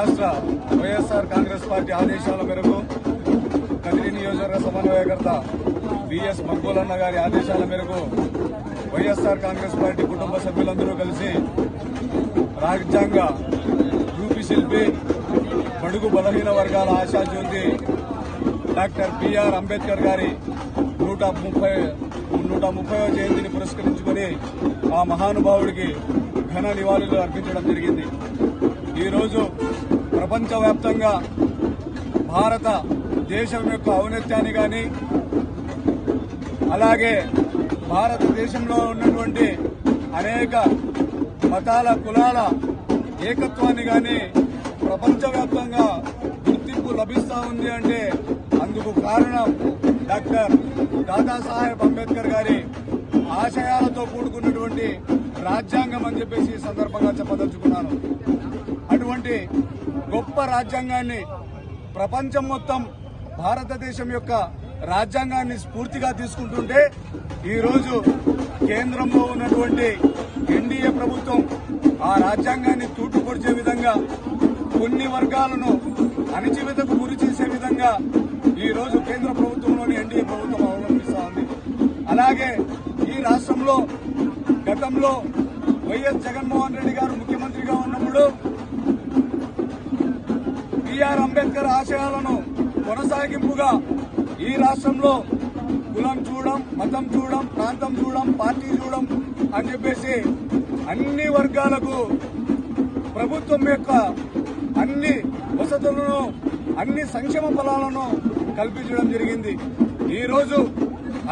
రాష్ట్ర వైఎస్ఆర్ కాంగ్రెస్ పార్టీ ఆదేశాల మేరకు కదిరి నియోజకవర్గ సమన్వయకర్త బిఎస్ మక్బూలన్న గారి ఆదేశాల మేరకు వైఎస్ఆర్ కాంగ్రెస్ పార్టీ కుటుంబ సభ్యులందరూ కలిసి రాజ్యాంగ రూపి శిల్పి బడుగు బలహీన వర్గాల ఆశాజ్యోతి డాక్టర్ బిఆర్ అంబేద్కర్ గారి నూట ముప్పై నూట ముప్పైవ జయంతిని పురస్కరించుకొని ఆ మహానుభావుడికి ఘన నివాళులు అర్పించడం జరిగింది. ప్రపంచవ్యాప్తంగా భారత దేశం యొక్క ఔన్నత్యాన్ని కానీ అలాగే భారతదేశంలో ఉన్నటువంటి అనేక మతాల కులాల ఏకత్వాన్ని కానీ ప్రపంచవ్యాప్తంగా గుర్తింపు లభిస్తా ఉంది అంటే అందుకు కారణం డాక్టర్ దాదాసాహెబ్ అంబేద్కర్ గారి ఆశయాలతో కూడుకున్నటువంటి రాజ్యాంగం అని చెప్పేసి సందర్భంగా చెప్పదలుచుకున్నాను. అటువంటి గొప్ప రాజ్యాంగాన్ని ప్రపంచం మొత్తం భారతదేశం యొక్క రాజ్యాంగాన్ని స్ఫూర్తిగా తీసుకుంటుంటే ఈరోజు కేంద్రంలో ఉన్నటువంటి ఎన్డీఏ ప్రభుత్వం ఆ రాజ్యాంగాన్ని తూటుపొడిచే విధంగా కొన్ని వర్గాలను అణిచివేతకు గురి చేసే విధంగా ఈ రోజు కేంద్ర ప్రభుత్వంలోని ఎన్డీఏ ప్రభుత్వం అవలంబిస్తా ఉంది. అలాగే ఈ రాష్ట్రంలో గతంలో వైఎస్ జగన్మోహన్ రెడ్డి గారు ముఖ్యమంత్రిగా ఉన్నప్పుడు అంబేద్కర్ ఆశయాలను కొనసాగింపుగా ఈ రాష్ట్రంలో కులం చూడడం మతం చూడం ప్రాంతం చూడడం పార్టీ చూడడం అని చెప్పేసి అన్ని వర్గాలకు ప్రభుత్వం యొక్క అన్ని వసతులను అన్ని సంక్షేమ ఫలాలను కల్పించడం జరిగింది. ఈరోజు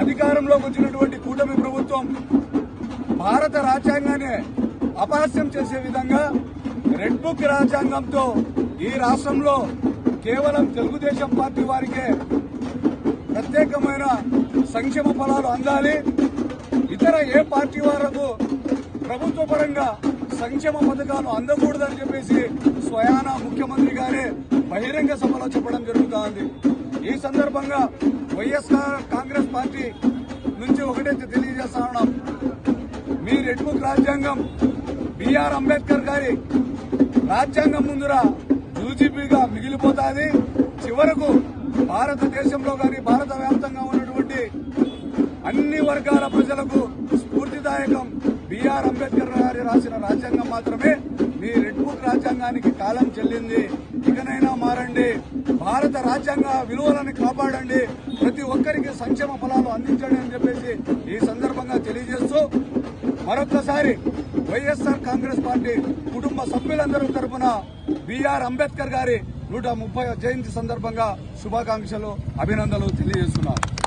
అధికారంలోకి వచ్చినటువంటి కూటమి ప్రభుత్వం భారత రాజ్యాంగాన్ని అపహాస్యం చేసే విధంగా రెడ్ బుక్ రాజ్యాంగంతో ఈ రాష్ట్రంలో కేవలం తెలుగుదేశం పార్టీ వారికే ప్రత్యేకమైన సంక్షేమ ఫలాలు అందాలి. ఇతర ఏ పార్టీ వారకు ప్రభుత్వ పరంగా సంక్షేమ పథకాలు అందకూడదని చెప్పేసి స్వయాన ముఖ్యమంత్రి గారే బహిరంగ సభలో చెప్పడం జరుగుతోంది. ఈ సందర్భంగా వైఎస్ఆర్ కాంగ్రెస్ పార్టీ నుంచి ఒకటే తెలియజేస్తా ఉన్నాం. మీ రెడ్ బుక్ రాజ్యాంగం బిఆర్ అంబేద్కర్ గారి రాజ్యాంగం ముందర యూజీపీ మిగిలిపోతాది చివరకు భారతదేశంలో కానీ భారత వ్యాప్తంగా ఉన్నటువంటి అన్ని వర్గాల ప్రజలకు స్ఫూర్తిదాయకం బిఆర్ అంబేద్కర్ గారి రాసిన రాజ్యాంగం మాత్రమే. మీ రెడ్ బుక్ రాజ్యాంగానికి కాలం చెల్లింది. ఇకనైనా మారండి. భారత రాజ్యాంగ విలువలను కాపాడండి. ప్రతి ఒక్కరికి సంక్షేమ ఫలాలు అందించండి అని చెప్పేసి ఈ సందర్భంగా తెలియజేస్తూ మరొక్కసారి వైఎస్ఆర్ కాంగ్రెస్ పార్టీ కుటుంబ సభ్యులందరూ తరపున బిఆర్ అంబేద్కర్ గారి నూట ముప్పై జయంతి సందర్భంగా శుభాకాంక్షలు అభినందనలు తెలియజేస్తున్నారు